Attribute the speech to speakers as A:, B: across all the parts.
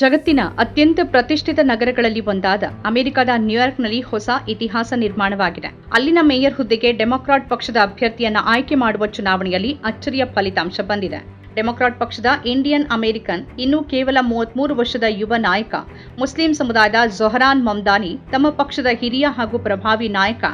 A: ಜಗತ್ತಿನ ಅತ್ಯಂತ ಪ್ರತಿಷ್ಠಿತ ನಗರಗಳಲ್ಲಿ ಒಂದಾದ ಅಮೆರಿಕದ ನ್ಯೂಯಾರ್ಕ್ನಲ್ಲಿ ಹೊಸ ಇತಿಹಾಸ ನಿರ್ಮಾಣವಾಗಿದೆ. ಅಲ್ಲಿನ ಮೇಯರ್ ಹುದ್ದೆಗೆ ಡೆಮೊಕ್ರಾಟ್ ಪಕ್ಷದ ಅಭ್ಯರ್ಥಿಯನ್ನು ಆಯ್ಕೆ ಮಾಡುವ ಚುನಾವಣೆಯಲ್ಲಿ ಅಚ್ಚರಿಯ ಫಲಿತಾಂಶ ಬಂದಿದೆ. ಡೆಮೊಕ್ರಾಟ್ ಪಕ್ಷದ ಇಂಡಿಯನ್ ಅಮೆರಿಕನ್, ಇನ್ನೂ ಕೇವಲ ಮೂವತ್ಮೂರು ವರ್ಷದ ಯುವ ನಾಯಕ, ಮುಸ್ಲಿಂ ಸಮುದಾಯದ ಜೊಹರಾನ್ ಮಮ್ದಾನಿ, ತಮ್ಮ ಪಕ್ಷದ ಹಿರಿಯ ಹಾಗೂ ಪ್ರಭಾವಿ ನಾಯಕ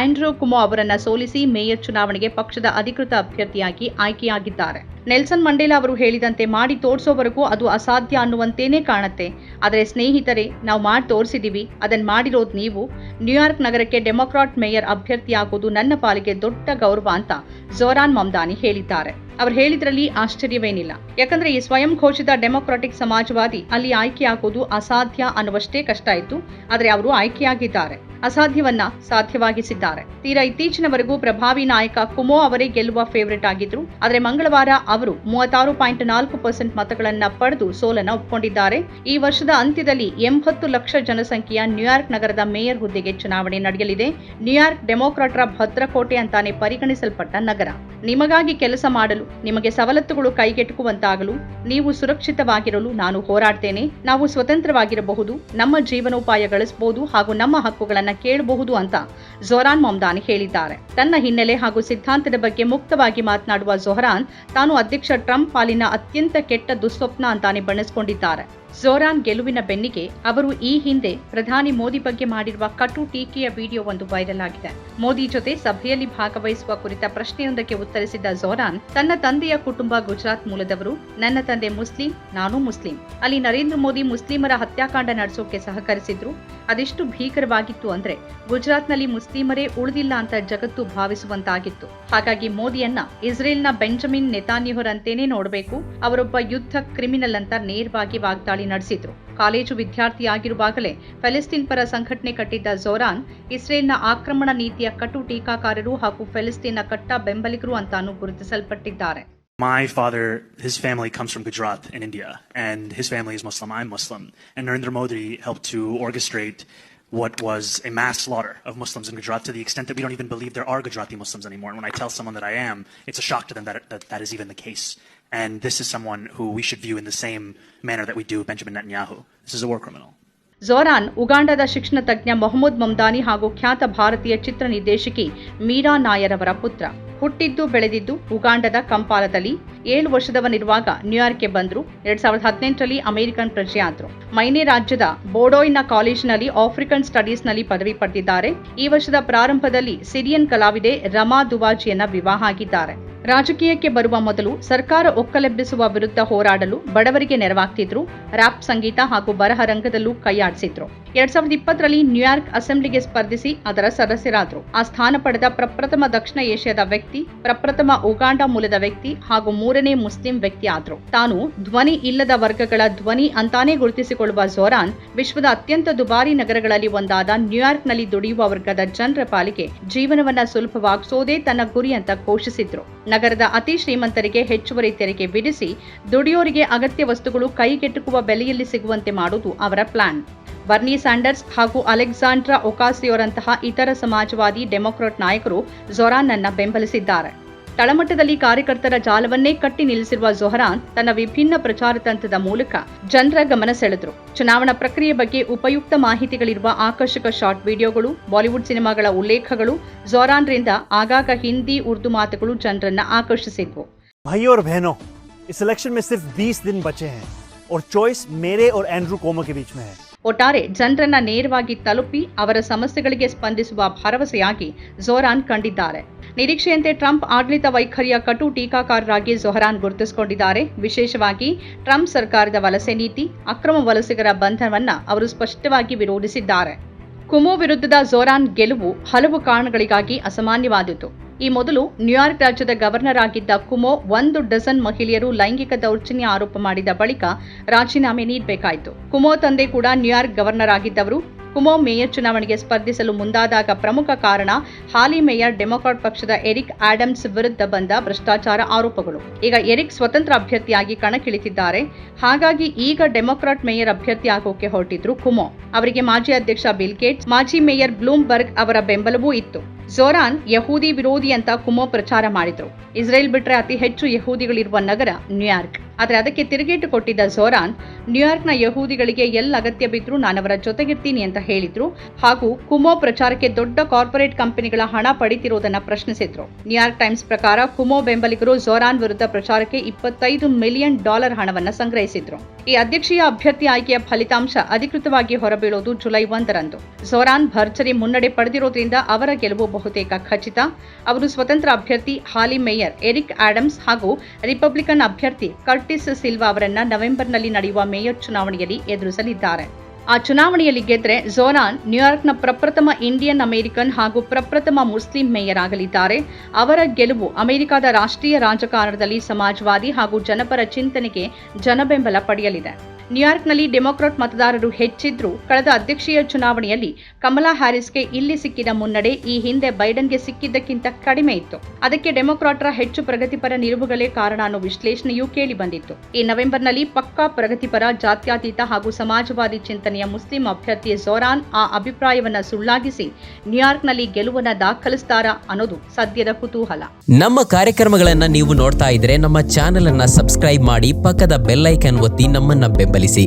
A: ಆಂಡ್ರೂ ಕುಮೋ ಅವರನ್ನು ಸೋಲಿಸಿ ಮೇಯರ್ ಚುನಾವಣೆಗೆ ಪಕ್ಷದ ಅಧಿಕೃತ ಅಭ್ಯರ್ಥಿಯಾಗಿ ಆಯ್ಕೆಯಾಗಿದ್ದಾರೆ. ನೆಲ್ಸನ್ ಮಂಡೇಲಾ ಅವರು ಹೇಳಿದಂತೆ ಮಾಡಿ ತೋರಿಸೋವರೆಗೂ ಅದು ಅಸಾಧ್ಯ ಅನ್ನುವಂತೇನೆ ಕಾಣುತ್ತೆ. ಆದರೆ ಸ್ನೇಹಿತರೆ, ನಾವು ಮಾಡಿ ತೋರಿಸಿದೀವಿ. ಅದನ್ನು ಮಾಡಿರೋದು ನೀವು. ನ್ಯೂಯಾರ್ಕ್ ನಗರಕ್ಕೆ ಡೆಮೊಕ್ರಾಟ್ ಮೇಯರ್ ಅಭ್ಯರ್ಥಿಯಾಗುವುದು ನನ್ನ ಪಾಲಿಗೆ ದೊಡ್ಡ ಗೌರವ ಅಂತ ಜೋರಾನ್ ಮಮ್ದಾನಿ ಹೇಳಿದ್ದಾರೆ. ಅವರು ಹೇಳಿದ್ರಲ್ಲಿ ಆಶ್ಚರ್ಯವೇನಿಲ್ಲ. ಯಾಕಂದ್ರೆ ಈ ಸ್ವಯಂ ಘೋಷಿತ ಡೆಮೊಕ್ರಾಟಿಕ್ ಸಮಾಜವಾದಿ ಅಲ್ಲಿ ಆಯ್ಕೆಯಾಗುವುದು ಅಸಾಧ್ಯ ಅನ್ನುವಷ್ಟೇ ಕಷ್ಟ ಇತ್ತು. ಆದರೆ ಅವರು ಆಯ್ಕೆಯಾಗಿದ್ದಾರೆ. ಅಸಾಧ್ಯವನ್ನ ಸಾಧ್ಯವಾಗಿಸಿದ್ದಾರೆ. ತೀರಾ ಇತ್ತೀಚಿನವರೆಗೂ ಪ್ರಭಾವಿ ನಾಯಕ ಕುಮೋ ಅವರೇ ಗೆಲ್ಲುವ ಫೇವರಿಟ್ ಆಗಿದ್ರು. ಆದರೆ ಮಂಗಳವಾರ ಅವರು ಮೂವತ್ತಾರು ಪಾಯಿಂಟ್ ನಾಲ್ಕು ಪರ್ಸೆಂಟ್ ಮತಗಳನ್ನ ಪಡೆದು ಸೋಲನ್ನ ಒಪ್ಪಿಕೊಂಡಿದ್ದಾರೆ ಈ ವರ್ಷದ ಅಂತ್ಯದಲ್ಲಿ ಎಂಬತ್ತು ಲಕ್ಷ ಜನಸಂಖ್ಯೆಯ ನ್ಯೂಯಾರ್ಕ್ ನಗರದ ಮೇಯರ್ ಹುದ್ದೆಗೆ ಚುನಾವಣೆ ನಡೆಯಲಿದೆ. ನ್ಯೂಯಾರ್ಕ್ ಡೆಮೊಕ್ರಾಟರ ಭದ್ರಕೋಟೆ ಅಂತಾನೆ ಪರಿಗಣಿಸಲ್ಪಟ್ಟ ನಗರ. ನಿಮಗಾಗಿ ಕೆಲಸ ಮಾಡಲು, ನಿಮಗೆ ಸವಲತ್ತುಗಳು ಕೈಗೆಟುಕುವಂತಾಗಲು, ನೀವು ಸುರಕ್ಷಿತವಾಗಿರಲು ನಾನು ಹೋರಾಡ್ತೇನೆ. ನಾವು ಸ್ವತಂತ್ರವಾಗಿರಬಹುದು, ನಮ್ಮ ಜೀವನೋಪಾಯ ಗಳಿಸಬಹುದು ಹಾಗೂ ನಮ್ಮ ಹಕ್ಕುಗಳನ್ನ ಕೇಳಬಹುದು ಅಂತ ಜೊಹರಾನ್ ಮೊಮ್ದಾನಿ ಹೇಳಿದ್ದಾರೆ. ತನ್ನ ಹಿನ್ನೆಲೆ ಹಾಗೂ ಸಿದ್ಧಾಂತದ ಬಗ್ಗೆ ಮುಕ್ತವಾಗಿ ಮಾತನಾಡುವ ಜೊಹರಾನ್ ತಾನು ಅಧ್ಯಕ್ಷ ಟ್ರಂಪ್ ಪಾಲಿನ ಅತ್ಯಂತ ಕೆಟ್ಟ ದುಸ್ವಪ್ನ ಅಂತಾನೆ ಬಣ್ಣಿಸಿಕೊಂಡಿದ್ದಾರೆ. ಜೋರಾನ್ ಗೆಲುವಿನ ಬೆನ್ನಿಗೆ ಅವರು ಈ ಹಿಂದೆ ಪ್ರಧಾನಿ ಮೋದಿ ಬಗ್ಗೆ ಮಾಡಿರುವ ಕಟು ಟೀಕೆಯ ವಿಡಿಯೋ ಒಂದು ವೈರಲ್ ಆಗಿದೆ. ಮೋದಿ ಜೊತೆ ಸಭೆಯಲ್ಲಿ ಭಾಗವಹಿಸುವ ಕುರಿತ ಪ್ರಶ್ನೆಯೊಂದಕ್ಕೆ ಉತ್ತರಿಸಿದ ಜೋರಾನ್, ತನ್ನ ತಂದೆಯ ಕುಟುಂಬ ಗುಜರಾತ್ ಮೂಲದವರು, ನನ್ನ ತಂದೆ ಮುಸ್ಲಿಂ, ನಾನು ಮುಸ್ಲಿಂ. ಅಲ್ಲಿ ನರೇಂದ್ರ ಮೋದಿ ಮುಸ್ಲಿಮರ ಹತ್ಯಾಕಾಂಡ ನಡೆಸೋಕೆ ಸಹಕರಿಸಿದ್ರು. ಅದೆಷ್ಟು ಭೀಕರವಾಗಿತ್ತು ಅಂದ್ರೆ ಗುಜರಾತ್ನಲ್ಲಿ ಮುಸ್ಲಿಮರೇ ಉಳಿದಿಲ್ಲ ಅಂತ ಜಗತ್ತು ಭಾವಿಸುವಂತಾಗಿತ್ತು. ಹಾಗಾಗಿ ಮೋದಿಯನ್ನ ಇಸ್ರೇಲ್ನ ಬೆಂಜಮಿನ್ ನೆತಾನ್ಯಹುರಂತೇನೆ ನೋಡಬೇಕು. ಅವರೊಬ್ಬ ಯುದ್ಧ ಕ್ರಿಮಿನಲ್ ಅಂತ ನೇರವಾಗಿ ವಾಗ್ದಾಳಿ ನಡೆಸಿದ್ರು ಕಾಲೇಜು ವಿದ್ಯಾರ್ಥಿಯಾಗಿರುವಾಗಲೇ ಫೆಲಿಸ್ತೀನ್ ಪರ ಸಂಘಟನೆ ಕಟ್ಟಿದ್ದ ಜೋರಾನ್ ಇಸ್ರೇಲ್ನ ಆಕ್ರಮಣ ನೀತಿಯ ಕಟು ಟೀಕಾಕಾರರು ಹಾಗೂ ಫೆಲಿಸ್ತೀನ್ನ ಕಟ್ಟ ಬೆಂಬಲಿಗರು ಅಂತಾನು ಗುರುತಿಸಲ್ಪಟ್ಟಿದ್ದಾರೆ
B: My father, his family comes from Gujarat in India, and his family is Muslim. I'm Muslim. And Narendra Modi helped to orchestrate what was a mass slaughter of Muslims in Gujarat to the extent that we don't even believe there are Gujarati Muslims anymore. And when I tell someone that I am, it's a shock to them that that, that is even the case. And this is someone who we should view in the same manner that we do Benjamin Netanyahu. This is a war criminal.
A: ಜೋರಾನ್ ಉಗಾಂಡದ ಶಿಕ್ಷಣ ತಜ್ಞ ಮೊಹಮ್ಮದ್ ಮಮ್ದಾನಿ ಹಾಗೂ ಖ್ಯಾತ ಭಾರತೀಯ ಚಿತ್ರ ನಿರ್ದೇಶಕಿ ಮೀರಾ ನಾಯರ್ ಅವರ ಪುತ್ರ ಹುಟ್ಟಿದ್ದು ಬೆಳೆದಿದ್ದು ಉಗಾಂಡದ ಕಂಪಾಲದಲ್ಲಿ ಏಳು ವರ್ಷದವನಿರುವಾಗ ನ್ಯೂಯಾರ್ಕ್ಗೆ ಬಂದ್ರು. ಎರಡ್ ಸಾವಿರದ ಹದಿನೆಂಟರಲ್ಲಿ ಅಮೆರಿಕನ್ ಪ್ರಜೆ ಆದ್ರು. ಮೈನೆ ರಾಜ್ಯದ ಬೋಡೋಯ್ನ ಕಾಲೇಜಿನಲ್ಲಿ ಆಫ್ರಿಕನ್ ಸ್ಟಡೀಸ್ನಲ್ಲಿ ಪದವಿ ಪಡೆದಿದ್ದಾರೆ. ಈ ವರ್ಷದ ಪ್ರಾರಂಭದಲ್ಲಿ ಸಿರಿಯನ್ ಕಲಾವಿದೆ ರಮಾ ದುವಾಜಿಯನ್ನ ವಿವಾಹ ಆಗಿದ್ದಾರೆ. ರಾಜಕೀಯಕ್ಕೆ ಬರುವ ಮೊದಲು ಸರ್ಕಾರ ಒಕ್ಕಲೆಬ್ಬಿಸುವ ವಿರುದ್ಧ ಹೋರಾಡಲು ಬಡವರಿಗೆ ನೆರವಾಗ್ತಿದ್ರು. ರ್ಯಾಪ್ ಸಂಗೀತ ಹಾಗೂ ಬರಹ ರಂಗದಲ್ಲೂ ಕೈಯಾಡಿಸಿದ್ರು ಎರಡ್ ಸಾವಿರದ ಇಪ್ಪತ್ತರಲ್ಲಿ ನ್ಯೂಯಾರ್ಕ್ ಅಸೆಂಬ್ಲಿಗೆ ಸ್ಪರ್ಧಿಸಿ ಅದರ ಸದಸ್ಯರಾದ್ರು. ಆ ಸ್ಥಾನ ಪಡೆದ ಪ್ರಪ್ರಥಮ ದಕ್ಷಿಣ ಏಷ್ಯಾದ ವ್ಯಕ್ತಿ ಪ್ರಪ್ರಥಮ ಉಗಾಂಡ ಮೂಲದ ವ್ಯಕ್ತಿ ಹಾಗೂ ಮೂರನೇ ಮುಸ್ಲಿಂ ವ್ಯಕ್ತಿ ಆದ್ರು. ತಾನು ಧ್ವನಿ ಇಲ್ಲದ ವರ್ಗಗಳ ಧ್ವನಿ ಅಂತಾನೆ ಗುರುತಿಸಿಕೊಳ್ಳುವ ಜೋರಾನ್ ವಿಶ್ವದ ಅತ್ಯಂತ ದುಬಾರಿ ನಗರಗಳಲ್ಲಿ ಒಂದಾದ ನ್ಯೂಯಾರ್ಕ್ನಲ್ಲಿ ದುಡಿಯುವ ವರ್ಗದ ಜನರ ಪಾಲಿಗೆ ಜೀವನವನ್ನ ಸುಲಭವಾಗಿಸೋದೇ ತನ್ನ ಗುರಿ ಅಂತ ಘೋಷಿಸಿದ್ರು. ನಗರದ ಅತಿ ಶ್ರೀಮಂತರಿಗೆ ಹೆಚ್ಚುವರಿ ತೆರಿಗೆ ವಿಧಿಸಿ ದುಡಿಯೋರಿಗೆ ಅಗತ್ಯ ವಸ್ತುಗಳು ಕೈಗೆಟುಕುವ ಬೆಲೆಯಲ್ಲಿ ಸಿಗುವಂತೆ ಮಾಡುವುದು ಅವರ ಪ್ಲಾನ್. ಬರ್ನಿ ಸ್ಯಾಂಡರ್ಸ್ ಹಾಗೂ ಅಲೆಕ್ಸಾಂಡ್ರಾ ಒಕಾಸಿಯೋರಂತಹ ಇತರ ಸಮಾಜವಾದಿ ಡೆಮೊಕ್ರಾಟ್ ನಾಯಕರು ಜೊರಾನ್ನನ್ನ ಬೆಂಬಲಿಸಿದ್ದಾರೆ ತಳಮಟ್ಟದಲ್ಲಿ ಕಾರ್ಯಕರ್ತರ ಜಾಲವನ್ನೇ ಕಟ್ಟಿ ನಿಲ್ಲಿಸಿರುವ ಜೊಹರಾನ್ ತನ್ನ ವಿಭಿನ್ನ ಪ್ರಚಾರ ತಂತ್ರದ ಮೂಲಕ ಜನರ ಗಮನ ಸೆಳೆದ್ರು ಚುನಾವಣಾ ಪ್ರಕ್ರಿಯೆ ಬಗ್ಗೆ ಉಪಯುಕ್ತ ಮಾಹಿತಿಗಳಿರುವ ಆಕರ್ಷಕ ಶಾರ್ಟ್ ವಿಡಿಯೋಗಳು ಬಾಲಿವುಡ್ ಸಿನಿಮಾಗಳ ಉಲ್ಲೇಖಗಳು ಜೊರಾನ್ರಿಂದ ಆಗಾಗ ಹಿಂದಿ ಉರ್ದು ಮಾತುಗಳು ಜನರನ್ನ ಆಕರ್ಷಿಸಿದ್ವು
C: भाइयों और बहनों इस इलेक्शन में सिर्फ 20 दिन बचे हैं और चॉइस मेरे और एंड्रू कोमो के बीच में है
A: ಒಟ್ಟಾರೆ ಜನರನ್ನ ನೇರವಾಗಿ ತಲುಪಿ ಅವರ ಸಮಸ್ಯೆಗಳಿಗೆ ಸ್ಪಂದಿಸುವ ಭರವಸೆಯಾಗಿ ಜೋರಾನ್ ಕಂಡಿದ್ದಾರೆ. ನಿರೀಕ್ಷೆಯಂತೆ ಟ್ರಂಪ್ ಆಡಳಿತ ವೈಖರಿಯ ಕಟು ಟೀಕಾಕಾರರಾಗಿ ಜೊಹರಾನ್ ಗುರುತಿಸಿಕೊಂಡಿದ್ದಾರೆ. ವಿಶೇಷವಾಗಿ ಟ್ರಂಪ್ ಸರ್ಕಾರದ ವಲಸೆ ನೀತಿ, ಅಕ್ರಮ ವಲಸಿಗರ ಬಂಧನವನ್ನು ಅವರು ಸ್ಪಷ್ಟವಾಗಿ ವಿರೋಧಿಸಿದ್ದಾರೆ. ಕುಮೋ ವಿರುದ್ಧದ ಜೋರಾನ್ ಗೆಲುವು ಹಲವು ಕಾರಣಗಳಿಗಾಗಿ ಅಸಾಮಾನ್ಯವಾದಿತು ಈ ಮೊದಲು ನ್ಯೂಯಾರ್ಕ್ ರಾಜ್ಯದ ಗವರ್ನರ್ ಆಗಿದ್ದ ಕುಮೋ ಒಂದು ಡಜನ್ ಮಹಿಳೆಯರು ಲೈಂಗಿಕ ದೌರ್ಜನ್ಯ ಆರೋಪ ಮಾಡಿದ ಬಳಿಕ ರಾಜೀನಾಮೆ ನೀಡಬೇಕಾಯಿತು. ಕುಮೋ ತಂದೆ ಕೂಡ ನ್ಯೂಯಾರ್ಕ್ ಗವರ್ನರ್ ಆಗಿದ್ದವರು. ಕುಮೋ ಮೇಯರ್ ಚುನಾವಣೆಗೆ ಸ್ಪರ್ಧಿಸಲು ಮುಂದಾದಾಗ ಪ್ರಮುಖ ಕಾರಣ ಹಾಲಿ ಮೇಯರ್ ಡೆಮೊಕ್ರಾಟ್ ಪಕ್ಷದ ಎರಿಕ್ ಆಡಮ್ಸ್ ವಿರುದ್ಧ ಬಂದ ಭ್ರಷ್ಟಾಚಾರ ಆರೋಪಗಳು. ಈಗ ಎರಿಕ್ ಸ್ವತಂತ್ರ ಅಭ್ಯರ್ಥಿಯಾಗಿ ಕಣಕ್ಕಿಳಿತಿದ್ದಾರೆ. ಹಾಗಾಗಿ ಈಗ ಡೆಮೊಕ್ರಾಟ್ ಮೇಯರ್ ಅಭ್ಯರ್ಥಿ ಆಗೋಕೆ ಹೊರಟಿದ್ರು ಕುಮೋ. ಅವರಿಗೆ ಮಾಜಿ ಅಧ್ಯಕ್ಷ ಬಿಲ್ ಗೇಟ್ಸ್, ಮಾಜಿ ಮೇಯರ್ ಬ್ಲೂಮ್ಬರ್ಗ್ ಅವರ ಬೆಂಬಲವೂ ಇತ್ತು. ಝೋರಾನ್ ಯಹೂದಿ ವಿರೋಧಿ ಅಂತ ಕುಮೋ ಪ್ರಚಾರ ಮಾಡಿದ್ರು. ಇಸ್ರೇಲ್ ಬಿಟ್ರೆ ಅತಿ ಹೆಚ್ಚು ಯಹೂದಿಗಳಿರುವ ನಗರ ನ್ಯೂಯಾರ್ಕ್. ಆದರೆ ಅದಕ್ಕೆ ತಿರುಗೇಟು ಕೊಟ್ಟಿದ್ದ ಜೋರಾನ್, ನ್ಯೂಯಾರ್ಕ್ನ ಯಹೂದಿಗಳಿಗೆ ಎಲ್ಲ ಅಗತ್ಯ ಬಿದ್ರೂ ನಾನವರ ಜೊತೆಗಿರ್ತೀನಿ ಅಂತ ಹೇಳಿದ್ರು ಹಾಗೂ ಕುಮೋ ಪ್ರಚಾರಕ್ಕೆ ದೊಡ್ಡ ಕಾರ್ಪೊರೇಟ್ ಕಂಪನಿಗಳ ಹಣ ಪಡಿತಿರುವುದನ್ನ ಪ್ರಶ್ನಿಸಿದ್ರು. ನ್ಯೂಯಾರ್ಕ್ ಟೈಮ್ಸ್ ಪ್ರಕಾರ ಕುಮೋ ಬೆಂಬಲಿಗರು ಜೋರಾನ್ ವಿರುದ್ಧ ಪ್ರಚಾರಕ್ಕೆ ಇಪ್ಪತ್ತೈದು ಮಿಲಿಯನ್ ಡಾಲರ್ ಹಣವನ್ನ ಸಂಗ್ರಹಿಸಿದ್ರು. ಈ ಅಧ್ಯಕ್ಷೀಯ ಅಭ್ಯರ್ಥಿ ಆಯ್ಕೆಯ ಫಲಿತಾಂಶ ಅಧಿಕೃತವಾಗಿ ಹೊರಬೀಳೋದು ಜುಲೈ ಒಂದರಂದು. ಜೋರಾನ್ ಭರ್ಜರಿ ಮುನ್ನಡೆ ಪಡೆದಿರೋದ್ರಿಂದ ಅವರ ಗೆಲುವು ಬಹುತೇಕ ಖಚಿತ. ಅವರು ಸ್ವತಂತ್ರ ಅಭ್ಯರ್ಥಿ ಹಾಲಿ ಮೇಯರ್ ಎರಿಕ್ ಆಡಮ್ಸ್ ಹಾಗೂ ರಿಪಬ್ಲಿಕನ್ ಅಭ್ಯರ್ಥಿ ಕರ್ಟಿಸ್ ಸಿಲ್ವಾ ಅವರನ್ನ ನವೆಂಬರ್ನಲ್ಲಿ ನಡೆಯುವ ಮೇಯರ್ ಚುನಾವಣೆಯಲ್ಲಿ ಎದುರಿಸಲಿದ್ದಾರೆ. ಆ ಚುನಾವಣೆಯಲ್ಲಿ ಗೆದ್ರೆ ಝೋರಾನ್ ನ್ಯೂಯಾರ್ಕ್ನ ಪ್ರಪ್ರಥಮ ಇಂಡಿಯನ್ ಅಮೆರಿಕನ್ ಹಾಗೂ ಪ್ರಪ್ರಥಮ ಮುಸ್ಲಿಂ ಮೇಯರ್ ಆಗಲಿದ್ದಾರೆ. ಅವರ ಗೆಲುವು ಅಮೆರಿಕದ ರಾಷ್ಟ್ರೀಯ ರಾಜಕಾರಣದಲ್ಲಿ ಸಮಾಜವಾದಿ ಹಾಗೂ ಜನಪರ ಚಿಂತನೆಗೆ ಜನಬೆಂಬಲ ಪಡೆಯಲಿದೆ. ನ್ಯೂಯಾರ್ಕ್ನಲ್ಲಿ ಡೆಮೊಕ್ರಾಟ್ ಮತದಾರರು ಹೆಚ್ಚಿದ್ರೂ, ಕಳೆದ ಅಧ್ಯಕ್ಷೀಯ ಚುನಾವಣೆಯಲ್ಲಿ ಕಮಲಾ ಹ್ಯಾರಿಸ್ಗೆ ಇಲ್ಲಿ ಸಿಕ್ಕಿದ ಮುನ್ನಡೆ ಈ ಹಿಂದೆ ಬೈಡನ್ಗೆ ಸಿಕ್ಕಿದ್ದಕ್ಕಿಂತ ಕಡಿಮೆ ಇತ್ತು. ಅದಕ್ಕೆ ಡೆಮೊಕ್ರಾಟರ ಹೆಚ್ಚು ಪ್ರಗತಿಪರ ನಿಲುವುಗಳೇ ಕಾರಣ ಅನ್ನೋ ವಿಶ್ಲೇಷಣೆಯೂ ಕೇಳಿ ಬಂದಿತ್ತು. ಈ ನವೆಂಬರ್ನಲ್ಲಿ ಪಕ್ಕಾ ಪ್ರಗತಿಪರ ಜಾತ್ಯತೀತ ಹಾಗೂ ಸಮಾಜವಾದಿ ಚಿಂತನೆಯ ಮುಸ್ಲಿಂ ಅಭ್ಯರ್ಥಿ ಜೋರಾನ್ ಆ ಅಭಿಪ್ರಾಯವನ್ನ ಸುಳ್ಳಾಗಿಸಿ ನ್ಯೂಯಾರ್ಕ್ನಲ್ಲಿ ಗೆಲುವನ್ನ ದಾಖಲಿಸ್ತಾರಾ ಅನ್ನೋದು ಸದ್ಯದ ಕುತೂಹಲ.
D: ನಮ್ಮ ಕಾರ್ಯಕ್ರಮಗಳನ್ನ ನೀವು ನೋಡ್ತಾ ಇದ್ರೆ ನಮ್ಮ ಚಾನೆಲ್ ಅನ್ನ ಸಬ್ಸ್ಕ್ರೈಬ್ ಮಾಡಿ ಪಕ್ಕದ ಬೆಲ್ ಒತ್ತಿ ನಮ್ಮನ್ನ ಬೆಂಬಲಿಸಿ.